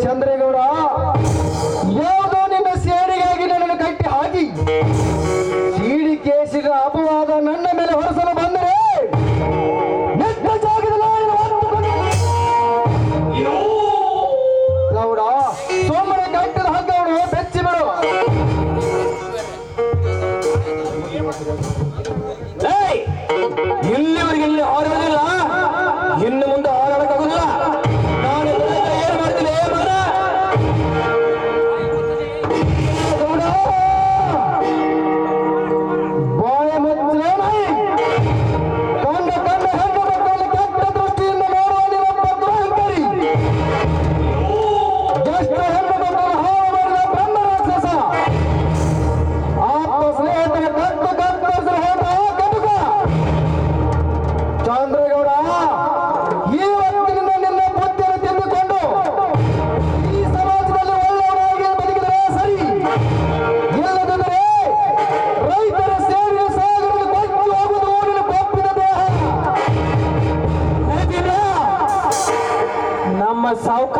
ಚಂದ್ರೇಗೌಡ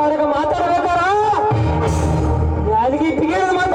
ಮಾತಾಡ್ಬೇಕಾರ ಯಾರಿಗೆ ಟಿಕೆಟ್ ಮಾತಾಡ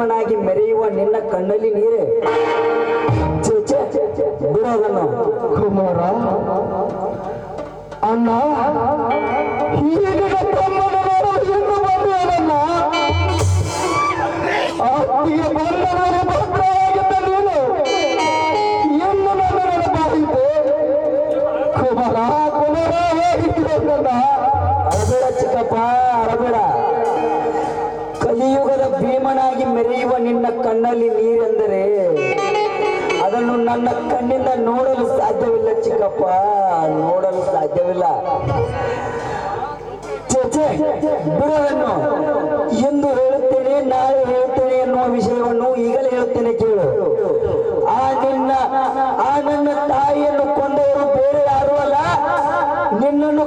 ಚಂದ್ರಮನಾಗಿ ಮೆರೆಯುವ ನಿನ್ನ ಕಣ್ಣಲ್ಲಿ ನೀರೇ? ಬಿಡೋದನ್ನು. ಕುಮಾರ ಅಣ್ಣ ಬಂದವರನ್ನ ಮೆರೆಯುವ ನಿನ್ನ ಕಣ್ಣಲ್ಲಿ ನೀರೆಂದರೆ ಅದನ್ನು ನನ್ನ ಕಣ್ಣಿಂದ ನೋಡಲು ಸಾಧ್ಯವಿಲ್ಲ ಚಿಕ್ಕಪ್ಪ. ನೋಡಲು ಸಾಧ್ಯವಿಲ್ಲ. ಎಂದು ಹೇಳುತ್ತೇನೆ, ನಾಳೆ ಹೇಳುತ್ತೇನೆ ಎನ್ನುವ ವಿಷಯವನ್ನು ಈಗಲೇ ಹೇಳುತ್ತೇನೆ ಕೇಳು. ಆ ನಿನ್ನ, ಆ ನನ್ನ ತಾಯಿಯನ್ನು ಕೊಂದವರು ಬೇರೆ ಯಾರು ಅಲ್ಲ. ನಿನ್ನನ್ನು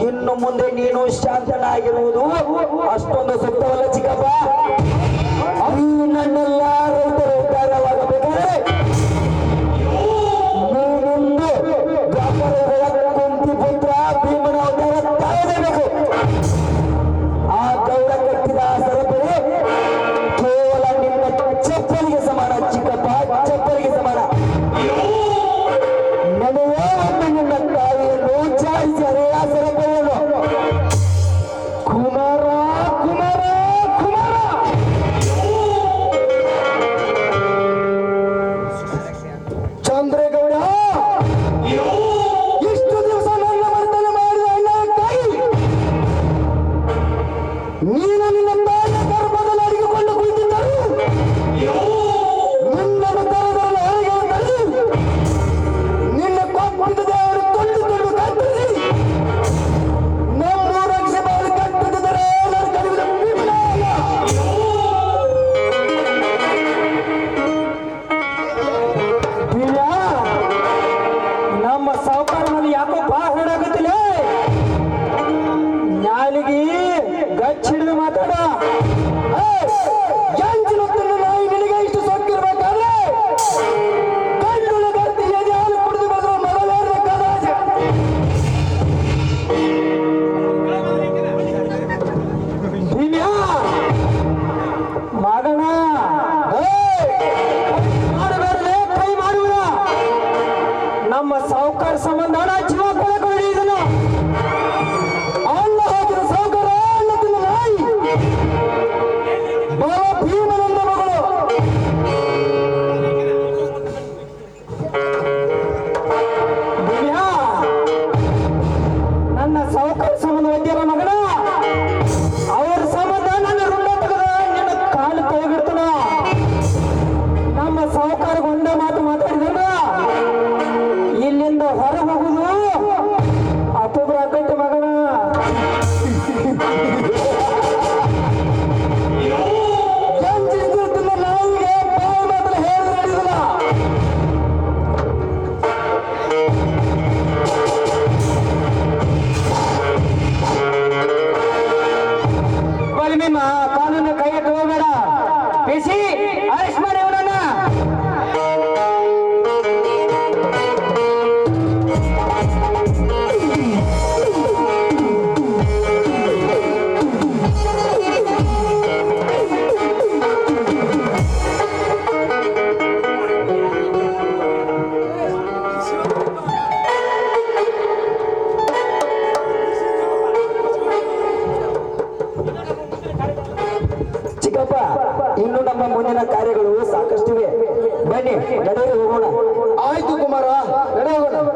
ಇನ್ನು ಮುಂದೆ ನೀನು ಶಾಂತನಾಗಿರುವುದು ಅಷ್ಟೊಂದು ಸುತ್ತವಲ್ಲ ಚಿಕ್ಕಪ್ಪ. ನನ್ನೆಲ್ಲ Samandana ಪಾಪ ಇನ್ನು ನಮ್ಮ ಮುಂದಿನ ಕಾರ್ಯಗಳು ಸಾಕಷ್ಟಿವೆ. ಬನ್ನಿ ನಡೆಯಲು ಹೋಗೋಣ. ಆಯ್ತು ಕುಮಾರ ನಡೆಯೋಣ